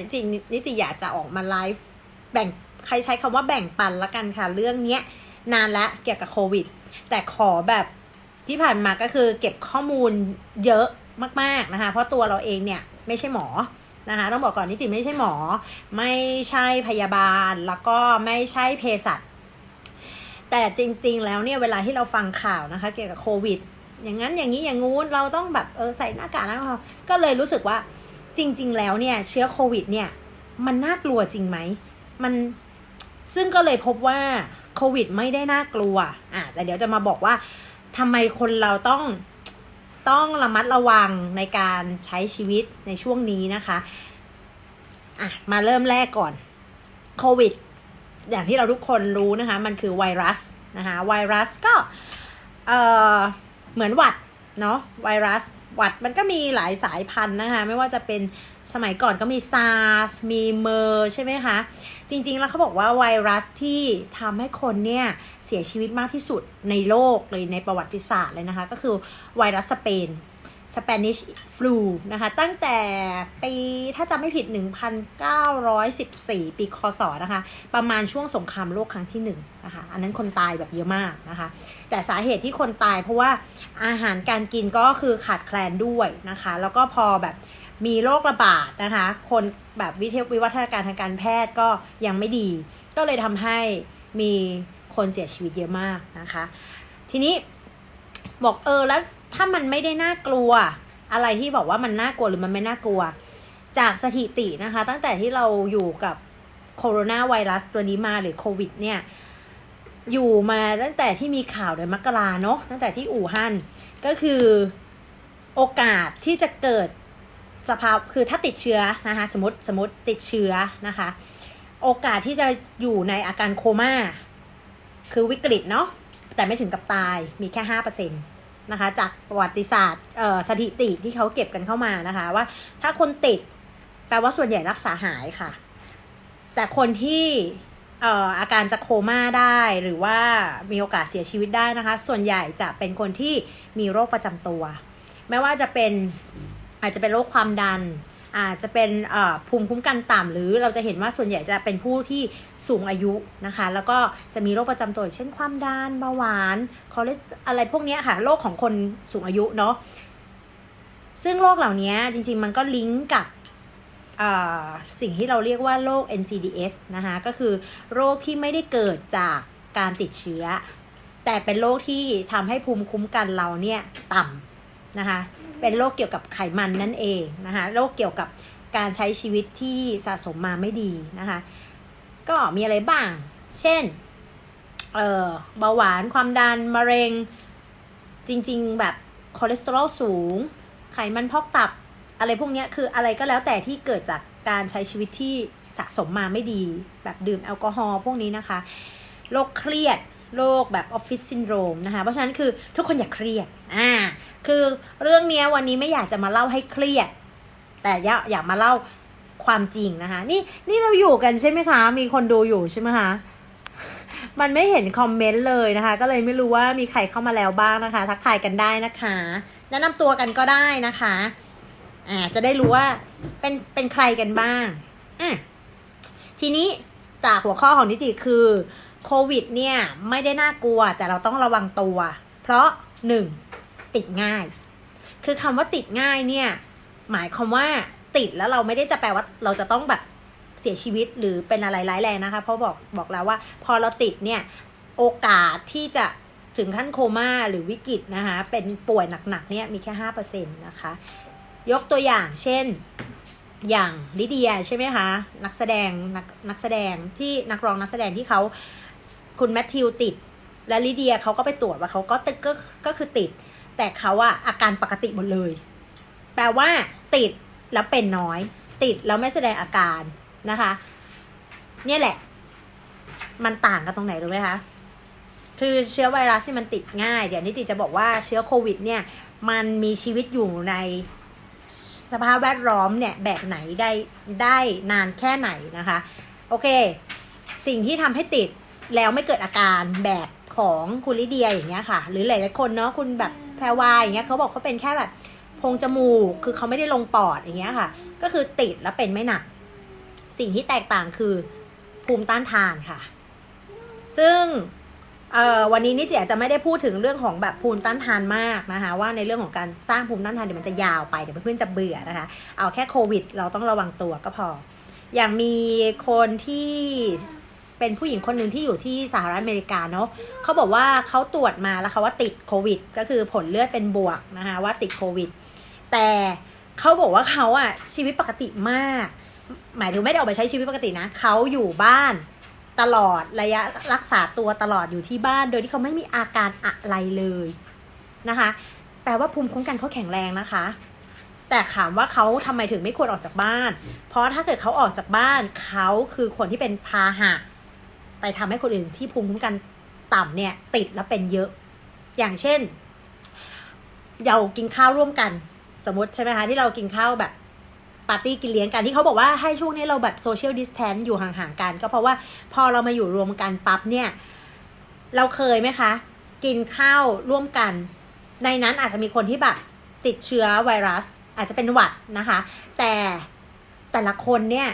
จริงนิจิอยากจะออกมาไลฟ์แบ่งใครใช้คำว่าแบ่งปันละกันค่ะ เรื่องเนี้ยนานละเกี่ยวกับโควิด แต่ขอแบบที่ผ่านมาก็คือเก็บข้อมูลเยอะมาก ๆนะคะ เพราะตัวเราเองเนี่ยไม่ใช่หมอนะคะต้องบอกก่อนนิจิไม่ใช่หมอ ไม่ใช่พยาบาลแล้วก็ไม่ใช่เภสัชแต่จริง ๆ แล้วเนี่ยเวลาที่เราฟังข่าวนะคะ เกี่ยวกับโควิด อย่างนั้นอย่างนี้อย่างงู้นเราต้องแบบเออใส่หน้ากากแล้วก็เลยรู้สึกว่า จริง ๆ แล้วเนี่ยเชื้อโควิดเนี่ยมันน่ากลัวจริงไหม มันซึ่งก็เลยพบว่าโควิดไม่ได้น่ากลัว อะแต่เดี๋ยวจะมาบอกว่าทำไมคนเราต้องต้องระมัดระวังในการใช้ชีวิตในช่วงนี้นะคะ อะ มาเริ่มแรกก่อนโควิด อย่างที่เราทุกคนรู้นะคะ มันคือไวรัสนะคะ ไวรัสก็ เอ่อ เหมือนหวัด เนาะไวรัส หวัดมันก็มีหลายสายพันธุ์นะคะ ไม่ว่าจะเป็นสมัยก่อนก็มีซาร์สมีเมอร์ใช่ไหมคะ จริงๆแล้วเขาบอกว่าไวรัสที่ทำให้คนเนี่ยเสียชีวิตมากที่สุดในโลกเลยในประวัติศาสตร์เลยนะคะ ก็คือไวรัสสเปน Spanish flu นะคะ ตั้งแต่ปีถ้าจำไม่ผิด 1914 ปีคศนะคะ ประมาณช่วงสงครามโลกครั้งที่หนึ่งนะคะ อันนั้นคนตายแบบเยอะมากนะคะ แต่สาเหตุที่คนตายเพราะว่าอาหารการกินก็คือขาดแคลนด้วยนะคะ แล้วก็พอแบบมีโรคระบาดนะคะ คนแบบวิทยวิวัฒนาการทางการแพทย์ก็ยังไม่ดี ก็เลยทำให้มีคนเสียชีวิตเยอะมากนะคะ ทีนี้บอกเออแล้ว ถ้ามันไม่ได้น่ากลัว อะไรที่บอกว่ามันน่ากลัวหรือมันไม่น่ากลัว จากสถิตินะคะ ตั้งแต่ที่เราอยู่กับโคโรนาไวรัสตัวนี้มาหรือโควิดเนี่ย อยู่มาตั้งแต่ที่มีข่าวเดือนมกราเนาะตั้งแต่ที่อู่ฮั่นก็คือโอกาสที่จะเกิดสภาพคือถ้าติดเชื้อนะคะสมมติสมมติติดเชื้อนะคะ โอกาสที่จะอยู่ในอาการโคม่าคือวิกฤตเนาะแต่ไม่ถึงกับตายมีแค่ห้าเปอร์เซ็นต์ นะคะ จากประวัติศาสตร์สถิติที่เขาเก็บกันเข้ามานะคะ ว่าถ้าคนติดแปลว่าส่วนใหญ่รักษาหายค่ะ แต่คนที่เอ่ออาการจะโคม่าได้หรือว่ามีโอกาสเสียชีวิตได้นะคะ ส่วนใหญ่จะเป็นคนที่มีโรคประจำตัว ไม่ว่าจะเป็นอาจจะเป็นโรคความดัน อาจจะเป็นภูมิคุ้มกันต่ำหรือเราจะเห็นว่าส่วนใหญ่จะเป็นผู้ที่สูงอายุนะคะ แล้วก็จะมีโรคประจำตัวเช่นความดันเบาหวานคอเลสอะไรพวกนี้ค่ะโรคของคนสูงอายุเนาะซึ่งโรคเหล่านี้จริง ๆ มันก็ลิงก์กับสิ่งที่เราเรียกว่าโรค NCDs นะคะก็คือโรคที่ไม่ได้เกิดจากการติดเชื้อ แต่เป็นโรคที่ทำให้ภูมิคุ้มกันเราเนี่ยต่ำนะคะ เป็นโรคเกี่ยวกับไขมันนั่นเองนะคะโรคเกี่ยวกับการใช้ชีวิตที่สะสมมาไม่ดีนะคะ ก็มีอะไรบ้าง เช่นเเบาหวานความดันมะเร็ง จริงๆ แบบคอเลสเตอรอลสูง ไขมันพอกตับอะไรพวกนี้คืออะไรก็แล้วแต่ที่เกิดจากการใช้ชีวิตที่สะสมมาไม่ดี แบบดื่มแอลกอฮอล์พวกนี้นะคะโรคเครียดโรคแบบออฟฟิศซินโดรมนะคะ เพราะฉะนั้นคือทุกคนอย่าเครียดอ่า คือเรื่องนี้วันนี้ไม่อยากจะมาเล่าให้เครียด แต่อยากอยากมาเล่าความจริงนะคะ นี่นี่เราอยู่กันใช่ไหมคะ มีคนดูอยู่ใช่ไหมคะมันไม่เห็นคอมเมนต์เลยนะคะ ก็เลยไม่รู้ว่ามีใครเข้ามาแล้วบ้างนะคะ ทักทายกันได้นะคะแนะนำตัวกันก็ได้นะคะอ่าจะได้รู้ว่าเป็นเป็นใครกันบ้างอะทีนี้จากหัวข้อของนิจิคือโควิดเนี่ยไม่ได้น่ากลัวแต่เราต้องระวังตัว เพราะหนึ่ง ติดง่าย คือคำว่าติดง่ายเนี่ย หมายความว่าติดแล้วเราไม่ได้จะแปลว่าเราจะต้องแบบเสียชีวิตหรือเป็นอะไรร้ายแรงนะคะ เพราะบอกบอกแล้วว่า พอเราติดเนี่ยโอกาสที่จะถึงขั้นโคม่าหรือวิกฤตนะคะ เป็นป่วยหนักๆเนี่ยมีแค่ห้าเปอร์เซ็นต์นะคะ ยกตัวอย่างเช่นอย่างลิเดียใช่ไหมคะ นักแสดงนักนักแสดงที่นักร้องนักแสดงที่เขาคุณแมทธิวติด และลิเดียเขาก็ไปตรวจว่าเขาก็ติดก็ก็คือติด แต่เขาอะอาการปกติหมดเลย แปลว่า ติดแล้วเป็นน้อย ติดแล้วไม่แสดงอาการนะคะ เนี่ยแหละ มันต่างกันตรงไหนรู้ไหมคะคือเชื้อไวรัสที่มันติดง่าย เดี๋ยวนิติจะบอกว่าเชื้อโควิด เนี่ย มันมีชีวิตอยู่ในสภาพแวดล้อมเนี่ยแบบไหนได้ได้นานแค่ไหนนะคะ โอเค สิ่งที่ทำให้ติดแล้วไม่เกิดอาการแบบของคุณลิเดียอย่างเงี้ยค่ะ หรือหลายๆคนเนาะคุณแบบ รวายอย่างเงี้ยเขาบอกเขาเป็นแค่แบบโพรงจมูก คือเขาไม่ได้ลงปอดอย่างเงี้ยค่ะ ก็คือติดแล้วเป็นไม่หนัก สิ่งที่แตกต่างคือภูมิต้านทานค่ะ ซึ่งวันนี้นิจิอาจจะไม่ได้พูดถึงเรื่องของแบบภูมิต้านทานมากนะคะ ว่าในเรื่องของการสร้างภูมิต้านทานเดี๋ยวมันจะยาวไปเดี๋ยวเพื่อนๆจะเบื่อนะคะ เอาแค่โควิด เราต้องระวังตัวก็พอ อย่างมีคนที่ เป็นผู้หญิงคนหนึ่งที่อยู่ที่สหรัฐอเมริกาเนาะเขาบอกว่าเขาตรวจมาแล้วเขาว่าติดโควิด ก็คือผลเลือดเป็นบวกนะคะว่าติดโควิด แต่เขาบอกว่าเขาอะชีวิตปกติมาก หมายถึงไม่ได้ออกไปใช้ชีวิตปกตินะเขาอยู่บ้านตลอดระยะรักษาตัวตลอดอยู่ที่บ้าน โดยที่เขาไม่มีอาการอะไรเลยนะคะ แปลว่าภูมิคุ้มกันเขาแข็งแรงนะคะ แต่ถามว่าเขาทำไมถึงไม่ควรออกจากบ้าน เพราะถ้าเกิดเขาออกจากบ้านเขาคือคนที่เป็นพาหะ ไปทำให้คนอื่นที่ภูมิคุ้มกันต่ำเนี่ย ติดแล้วเป็นเยอะ อย่างเช่นเรากินข้าวร่วมกัน สมมติใช่ไหมคะที่เรากินข้าวแบบปาร์ตี้กินเลี้ยงกันที่เขาบอกว่าให้ช่วงนี้เราแบบโซเชียลดิสแทนอยู่ห่างๆกัน ก็เพราะว่าพอเรามาอยู่รวมกันปั๊บเนี่ย เราเคยไหมคะ กินข้าวร่วมกัน ในนั้นอาจจะมีคนที่แบบติดเชื้อไวรัส อาจจะเป็นหวัดนะคะ แต่แต่ละคนเนี่ย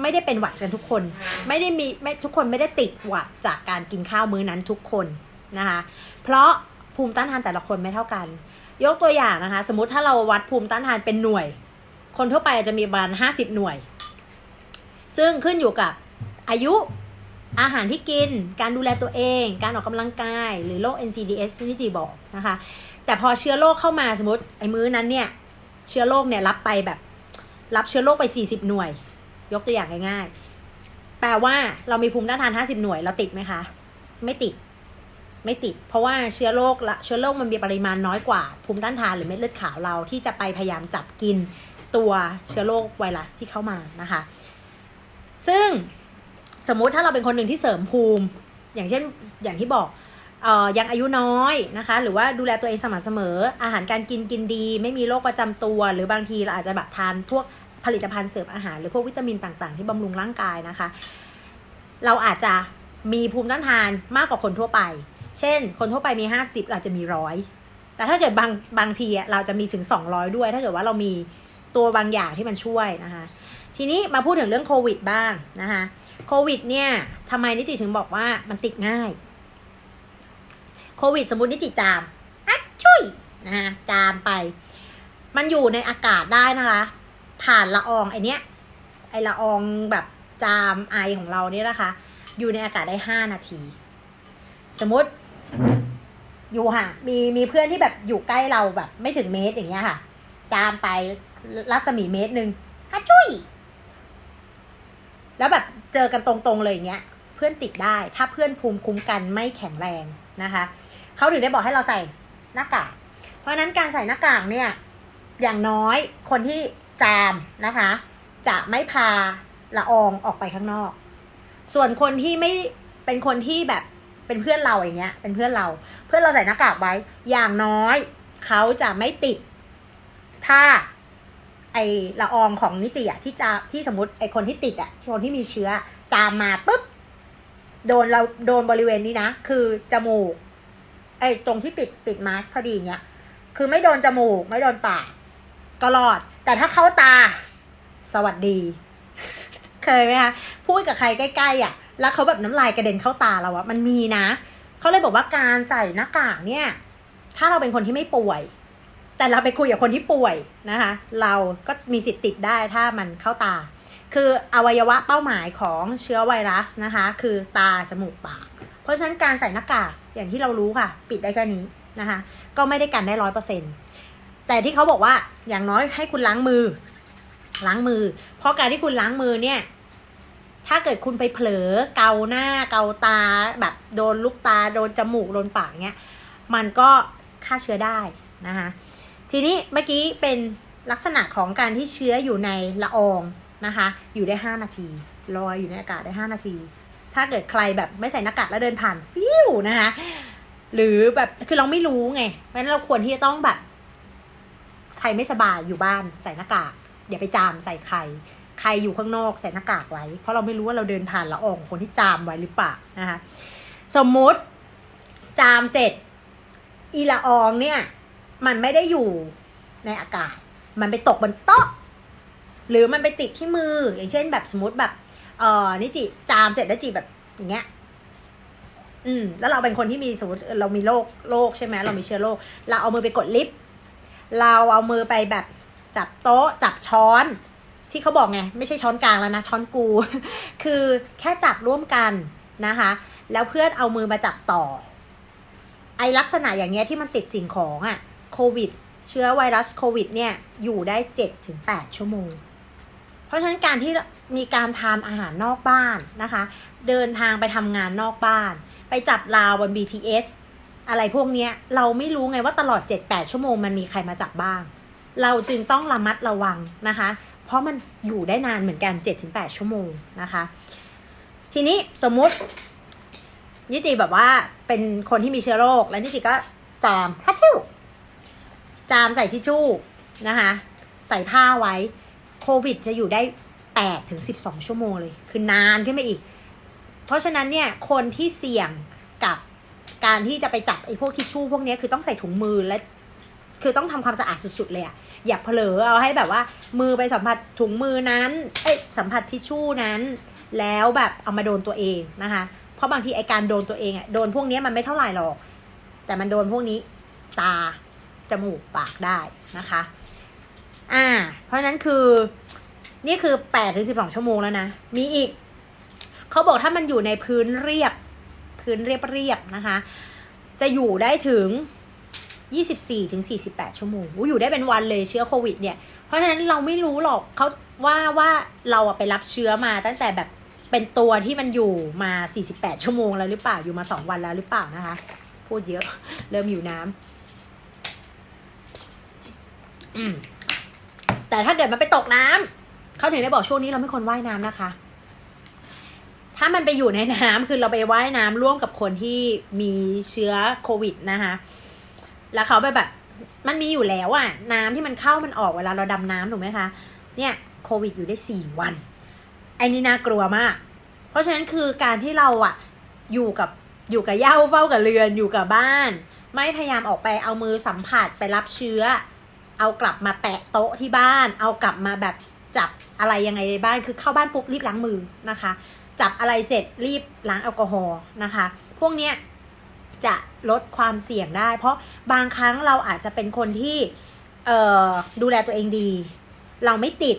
ไม่ได้เป็นหวัดกันทุกคน ไม่ได้มีไม่ทุกคนไม่ได้ติดหวัดจากการกินข้าวมื้อนั้นทุกคนนะคะ เพราะภูมิต้านทานแต่ละคนไม่เท่ากัน ยกตัวอย่างนะคะ สมมติถ้าเราวัดภูมิต้านทานเป็นหน่วย คนทั่วไปอาจจะมีประมาณห้าสิบหน่วย ซึ่งขึ้นอยู่กับอายุอาหารที่กิน การดูแลตัวเอง การออกกำลังกาย หรือโรค NCDs ที่จีบอกนะคะ แต่พอเชื้อโรคเข้ามาสมมติไอ้มื้อนั้นเนี่ย เชื้อโรคเนี่ยรับไปแบบ รับเชื้อโรคไป 40 หน่วย ยกตัวอย่างง่ายๆ แปลว่าเรามีภูมิต้านทาน 50 หน่วย เราติดไหมคะ ไม่ติด ไม่ติด เพราะว่าเชื้อโรคละเชื้อโรคมันมีปริมาณน้อยกว่า ภูมิต้านทานหรือเม็ดเลือดขาวเราที่จะไปพยายามจับกินตัวเชื้อโรคไวรัสที่เข้ามานะคะ ซึ่งสมมุติถ้าเราเป็นคนหนึ่งที่เสริมภูมิ อย่างเช่นอย่างที่บอกออยังอายุน้อยนะคะ หรือว่าดูแลตัวเองสม่ำเสมอ อาหารการกินกินดี ไม่มีโรคประจำตัว หรือบางทีเราอาจจะแบบทานพวก ผลิตภัณฑ์เสริมอาหาร หรือพวกวิตามินต่างๆ ที่บำรุงร่างกายนะคะ เราอาจจะมีภูมิต้านทานมากกว่าคนทั่วไป เช่น คนทั่วไปมี 50 เราจะมีร้อยแต่ถ้าเกิดบางบางทีเราจะมีถึง 200 ด้วย ถ้าเกิดว่าเรามีตัวบางอย่างที่มันช่วยนะคะ ทีนี้มาพูดถึงเรื่องโควิดบ้างนะคะโควิดเนี่ยทำไมนิติถึงบอกว่ามันติดง่ายโควิดสมมตินิติจามอัดชุยนะคะจามไป มันอยู่ในอากาศได้นะคะ ผ่านละอองไอเนี้ยไอละอองแบบจามไอของเราเนี่ยนะคะ อยู่ในอากาศได้ห้านาที สมมติอยู่ห่างมีมีเพื่อนที่แบบอยู่ใกล้เราแบบ ไม่ถึงเมตรอย่างเงี้ยค่ะ จามไปรัศมีเมตรหนึ่งฮัจุยแล้วแบบเจอกันตรงๆเลยอย่างเงี้ย เพื่อนติดได้ถ้าเพื่อนภูมิคุ้มกันไม่แข็งแรงนะคะเขาถึงได้บอกให้เราใส่หน้ากากเพราะฉะนั้นการใส่หน้ากากเนี่ย อย่างน้อยคนที่ จามนะคะ จะไม่พาละอองออกไปข้างนอก ส่วนคนที่ไม่เป็นคนที่แบบเป็นเพื่อนเราอย่างเงี้ย เป็นเพื่อนเรา เพื่อนเราใส่หน้ากากไว้ อย่างน้อยเขาจะไม่ติด ถ้า ไอละอองของนิติอะที่จะที่สมมติไอคนที่ติดอะคนที่มีเชื้อ จามมาปุ๊บโดนเราโดนบริเวณนี้นะ คือจมูก ไอตรงที่ปิดปิดมาสก์พอดีเงี้ย คือไม่โดนจมูก ไม่โดนปาก ก็รอด แต่ถ้าเข้าตา สวัสดี เคยไหมคะ พูดกับใครใกล้ๆอะ แล้วเขาแบบน้ำลายกระเด็นเข้าตาเราอะมันมีนะ เขาเลยบอกว่าการใส่หน้ากากเนี่ย ถ้าเราเป็นคนที่ไม่ป่วย แต่เราไปคุยกับคนที่ป่วยนะคะ เราก็มีสิทธิ์ติดได้ถ้ามันเข้าตา คืออวัยวะเป้าหมายของเชื้อไวรัสนะคะ คือตา จมูก ปาก เพราะฉะนั้นการใส่หน้ากากอย่างที่เรารู้ค่ะ ปิดได้แค่นี้นะคะ ก็ไม่ได้กันได้ร้อยเปอร์เซ็นต์ แต่ที่เขาบอกว่าอย่างน้อยให้คุณล้างมือ ล้างมือ เพราะการที่คุณล้างมือเนี่ย ถ้าเกิดคุณไปเผลอเกาหน้าเกาตาแบบโดนลูกตาโดนจมูกโดนปากเงี้ยมันก็ฆ่าเชื้อได้นะคะทีนี้เมื่อกี้เป็นลักษณะของการที่เชื้ออยู่ในละอองนะคะ อยู่ได้ห้านาทีลอยอยู่ในอากาศได้ห้านาที ถ้าเกิดใครแบบไม่ใส่หน้ากากแล้วเดินผ่านฟิวนะคะหรือแบบคือเราไม่รู้ไงเพราะฉะนั้นเราควรที่จะต้องแบบ รไม่สบายอยู่บ้านใส่หน้ากากอย่าไปจามใส่ใคร ใครอยู่ข้างนอกใส่หน้ากากไว้ เพราะเราไม่รู้ว่าเราเดินผ่านละอองคนที่จามไว้หรือเปล่านะคะสมมุติจามเสร็จ อีละอองเนี่ย มันไม่ได้อยู่ในอากาศ มันไปตกบนโต๊ะ หรือมันไปติดที่มือ อย่างเช่นแบบสมมติแบบ เอ่อนิจิจามเสร็จแล้วจีแบบอย่างเงี้ยอืมแล้วเราเป็นคนที่มีสมมติเรามีโรคโรคใช่ไหมเรามีเชื้อโรคเราเอามือไปกดลิฟต์ เราเอามือไปแบบจับโต๊ะจับช้อน ที่เขาบอกไง ไม่ใช่ช้อนกลางแล้วนะช้อนกู คือแค่จับร่วมกันนะคะ แล้วเพื่อนเอามือมาจับต่อ ไอลักษณะอย่างเงี้ยที่มันติดสิ่งของอะโควิด เชื้อไวรัสโควิด เนี่ยอยู่ได้เจ็ดถึงแปดชั่วโมง เพราะฉะนั้นการที่มีการทานอาหารนอกบ้านนะคะ เดินทางไปทำงานนอกบ้าน ไปจับราวบน BTS อะไรพวกเนี้ยเราไม่รู้ไงว่าตลอด 7-8 ชั่วโมงมันมีใครมาจับบ้าง เราจึงต้องระมัดระวังนะคะ เพราะมันอยู่ได้นานเหมือนกัน 7-8 ชั่วโมงนะคะ ทีนี้สมมุตินิติแบบว่าเป็นคนที่มีเชื้อโรค แล้วนิติก็จามฮัชชิวจามใส่ทิชชู่นะคะ ใส่ผ้าไว้โควิดจะอยู่ได้8ถึง12 ชั่วโมงเลย คือนานขึ้นไปอีก เพราะฉะนั้นเนี่ยคนที่เสี่ยงกับ การที่จะไปจับไอ้พวกทิชชู่พวกนี้คือต้องใส่ถุงมือและ คือต้องทำความสะอาดสุดๆเลยอะอย่าเผลอเอาให้แบบว่า มือไปสัมผัสถุงมือนั้น เอ้ยสัมผัสทิชชู่นั้น แล้วแบบเอามาโดนตัวเองนะคะ เพราะบางทีไอการโดนตัวเองอะโดนพวกนี้มันไม่เท่าไหร่หรอก แต่มันโดนพวกนี้ตาจมูกปากได้นะคะ อ่า เพราะฉะนั้นคือ นี่คือแปดถึงสิบสองชั่วโมงแล้วนะ มีอีก เขาบอกถ้ามันอยู่ในพื้นเรียบ พื้นเรียบๆนะคะ จะอยู่ได้ถึงยี่สิบสี่ถึงสี่สิบแปดชั่วโมงอู้อยู่ได้เป็นวันเลยเชื้อโควิดเนี่ย เพราะฉะนั้นเราไม่รู้หรอกเขาว่าว่าเราอะไปรับเชื้อมาตั้งแต่แบบเป็นตัวที่มันอยู่มาสี่สิบแปดชั่วโมงแล้วหรือเปล่าอยู่มาสองวันแล้วหรือเปล่านะคะ พูดเยอะ เริ่มอยู่น้ำอืมแต่ถ้าเกิดมันไปตกน้ำเขาถึงได้บอกช่วงนี้เราไม่ควรว่ายน้ำนะคะามันไปอยู่ในน้ำคือเราไปว่ายน้ำร่วมกับคนที่มีเชื้อโควิดนะคะ แล้วเขาไปแบบ มันมีอยู่แล้วอะน้ำที่มันเข้ามันออกเวลาเราดำน้ำถูกไหมคะ เนี่ยโควิดอยู่ได้สี่วัน ไอ้นี่น่ากลัวมาก เพราะฉะนั้นคือการที่เราอะอยู่กับอยู่กับเหย้าเฝ้ากับเรือนอยู่กับบ้าน ไม่พยายามออกไปเอามือสัมผัสไปรับเชื้อ เอากลับมาแปะโต๊ะที่บ้าน เอากลับมาแบบจับอะไรยังไงในบ้านคือเข้าบ้านปุ๊บรีบล้างมือนะคะ จับอะไรเสร็จรีบล้างแอลกอฮอล์นะคะ พวกเนี้ยจะลดความเสี่ยงได้ เพราะบางครั้งเราอาจจะเป็นคนที่ดูแลตัวเองดี เราไม่ติด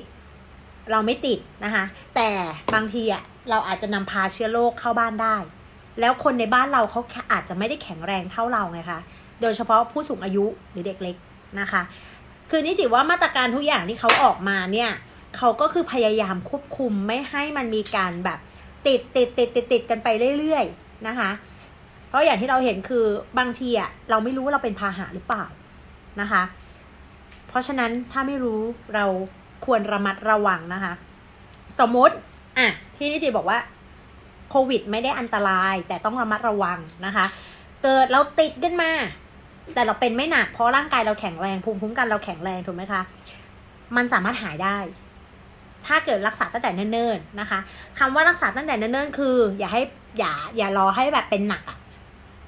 เราไม่ติดนะคะ แต่บางทีอะเราอาจจะนำพาเชื้อโรคเข้าบ้านได้ แล้วคนในบ้านเราเขาอาจจะไม่ได้แข็งแรงเท่าเราไงคะ โดยเฉพาะผู้สูงอายุหรือเด็กเล็กนะคะ คือนี่จิว่ามาตรการทุกอย่างที่เขาออกมาเนี่ยเขาก็คือพยายามควบคุมไม่ให้มันมีการแบบ ติดติดติดติดติดกันไปเรื่อยๆนะคะ เพราะอย่างที่เราเห็นคือบางทีอะเราไม่รู้ว่าเราเป็นพาหะหรือเปล่านะคะ เพราะฉะนั้นถ้าไม่รู้เราควรระมัดระวังนะคะ สมมติอะที่นิติบอกว่าโควิดไม่ได้อันตราย แต่ต้องระมัดระวังนะคะ เกิดเราติดขึ้นมา แต่เราเป็นไม่หนักเพราะร่างกายเราแข็งแรงภูมิคุ้มกันเราแข็งแรงถูกไหมคะ มันสามารถหายได้ ถ้าเกิดรักษาตั้งแต่เนิ่นๆนะคะคำว่ารักษาตั้งแต่เนิ่นๆคือ อย่าให้อย่าอย่ารอให้แบบเป็นหนักอะ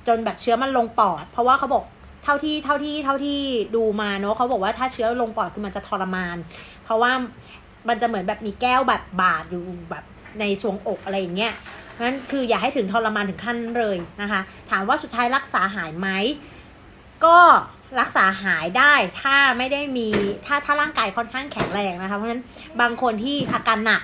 จนแบบเชื้อมันลงปอด เพราะว่าเขาบอกเท่าที่เท่าที่เท่าที่ดูมาเนอะเขาบอกว่าถ้าเชื้อลงปอดคือมันจะทรมาน เพราะว่ามันจะเหมือนแบบมีแก้วแบบบาดอยู่แบบในทรวงอกอะไรอย่างเงี้ยนั้นคืออย่าให้ถึงทรมานถึงขั้นเลยนะคะ ถามว่าสุดท้ายรักษาหายไหมก็ รักษาหายได้ถ้าไม่ได้มีถ้าถ้าร่างกายค่อนข้างแข็งแรงนะคะ เพราะฉะนั้นบางคนที่อาการหนัก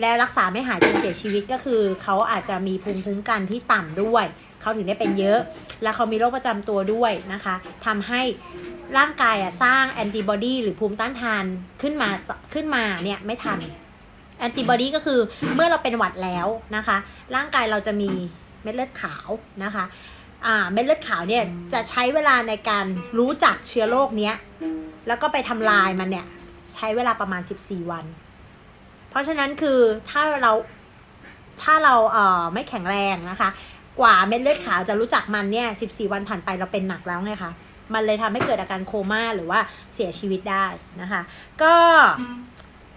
และรักษาไม่หายจนเสียชีวิตก็คือ เขาอาจจะมีภูมิคุ้มกันที่ต่ำด้วย เขาถึงได้เป็นเยอะ และเขามีโรคประจำตัวด้วยนะคะทำให้ร่างกายอะสร้างแอนติบอดีหรือภูมิต้านทานขึ้นมาขึ้นมาเนี่ยไม่ทันแอนติบอดีก็คือเมื่อเราเป็นหวัดแล้วนะคะ ร่างกายเราจะมีเม็ดเลือดขาวนะคะ เม็ดเลือดขาวเนี่ยจะใช้เวลาในการรู้จักเชื้อโรคเนี้ย แล้วก็ไปทำลายมันเนี่ยใช้เวลาประมาณ 14 วัน เพราะฉะนั้นคือถ้าเราถ้าเราเอ่อไม่แข็งแรงนะคะ กว่าเม็ดเลือดขาวจะรู้จักมันเนี่ย 14 วันผ่านไปเราเป็นหนักแล้วไงคะ มันเลยทำให้เกิดอาการโคม่าหรือว่าเสียชีวิตได้นะคะ ก็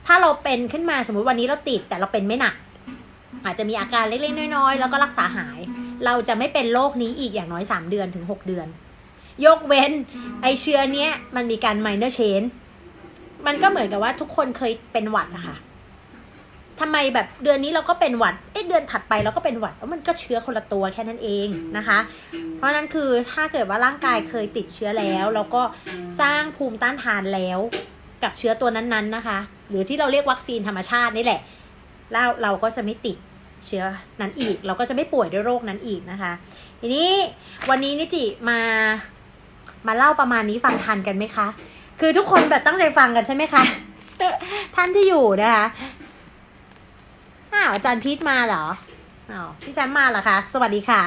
ถ้าเราเป็นขึ้นมาสมมุติวันนี้เราติดแต่เราเป็นไม่หนัก อาจจะมีอาการเล็กๆน้อยๆ แล้วก็รักษาหาย เราจะไม่เป็นโรคนี้อีกอย่างน้อย 3 เดือนถึง 6 เดือน ยกเว้นไอเชื้อเนี้ยมันมีการ minor change มันก็เหมือนกับว่าทุกคนเคยเป็นหวัดนะคะทำไมแบบเดือนนี้เราก็เป็นหวัด เอ๊ะเดือนถัดไปเราก็เป็นหวัดแล้วมันก็เชื้อคนละตัวแค่นั้นเองนะคะ เพราะฉะนั้นคือถ้าเกิดว่าร่างกายเคยติดเชื้อแล้ว แล้วก็สร้างภูมิต้านทานแล้วกับเชื้อตัวนั้นๆนะคะ หรือที่เราเรียกวัคซีนธรรมชาตินี่แหละแล้วเราก็จะไม่ติด เชื้อนั้นอีก เราก็จะไม่ป่วยด้วยโรคนั้นอีกนะคะ ทีนี้วันนี้นิจิมามาเล่าประมาณนี้ฟังทันกันไหมคะ คือทุกคนแบบตั้งใจฟังกันใช่ไหมคะท่านที่อยู่นะคะอ้าวอาจารย์พีทมาเหรออ้าวพี่แซมมาเหรอคะ สวัสดีค่ะ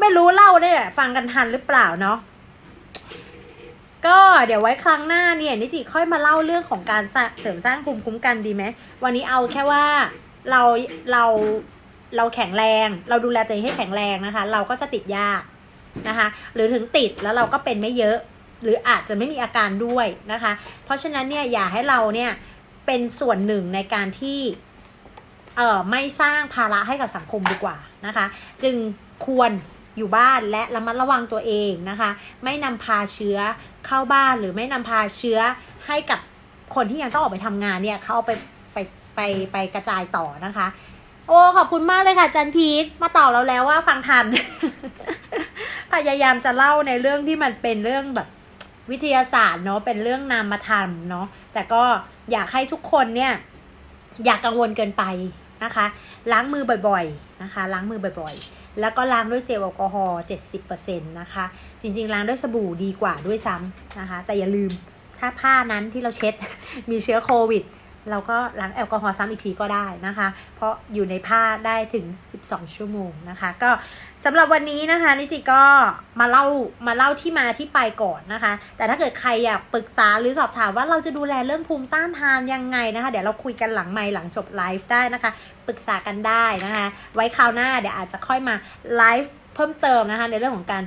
ไม่รู้เล่าได้ฟังกันทันหรือเปล่าเนาะก็เดี๋ยวไว้ครั้งหน้าเนี่ยนิจิค่อยมาเล่าเรื่องของการเสริมสร้างภูมิคุ้มกันดีไหมวันนี้เอาแค่ว่า เราเราเราแข็งแรง เราดูแลตัวเองให้แข็งแรงนะคะ เราก็จะติดยากนะคะ หรือถึงติดแล้วเราก็เป็นไม่เยอะ หรืออาจจะไม่มีอาการด้วยนะคะ เพราะฉะนั้นเนี่ยอย่าให้เราเนี่ยเป็นส่วนหนึ่งในการที่เอ่อไม่สร้างภาระให้กับสังคมดีกว่านะคะ จึงควรอยู่บ้านและระมัดระวังตัวเองนะคะ ไม่นำพาเชื้อเข้าบ้านหรือไม่นำพาเชื้อให้กับคนที่ยังต้องออกไปทำงานเนี่ยเขาเอาไปไป ไปไปกระจายต่อนะคะ โอ้ขอบคุณมากเลยค่ะจันพีทมาตอบเราแล้วว่าฟังทัน พยายามจะเล่าในเรื่องที่มันเป็นเรื่องแบบวิทยาศาสตร์เนาะเป็นเรื่องนามธรรมเนาะแต่ก็อยากให้ทุกคนเนี่ย อย่ากกังวลเกินไปนะคะ ล้างมือบ่อยๆนะคะ ล้างมือบ่อยๆ แล้วก็ล้างด้วยเจลแอลกอฮอล์70%นะคะ จริงๆ ล้างด้วยสบู่ดีกว่าด้วยซ้ำนะคะ แต่อย่าลืมถ้าผ้านั้นที่เราเช็ดมีเชื้อโควิด เราก็ล้างแอลกอฮอล์ซ้ำอีกทีก็ได้นะคะ เพราะอยู่ในผ้าได้ถึง 12 ชั่วโมงนะคะ ก็สำหรับวันนี้นะคะนิจิก็มาเล่ามาเล่าที่มาที่ไปก่อนนะคะ แต่ถ้าเกิดใครอยากปรึกษาหรือสอบถามว่าเราจะดูแลเรื่องภูมิต้านทานยังไงนะคะ เดี๋ยวเราคุยกันหลังไมค์หลังจบไลฟ์ได้นะคะ ปรึกษากันได้นะคะ ไว้คราวหน้าเดี๋ยวอาจจะค่อยมาไลฟ์เพิ่มเติมนะคะ ในเรื่องของการ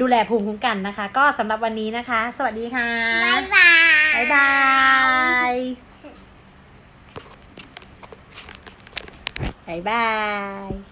ดูแลภูมิคุ้มกันนะคะ ก็สำหรับวันนี้นะคะ สวัสดีค่ะ บ๊ายบาย บ๊ายบาย บ๊ายบาย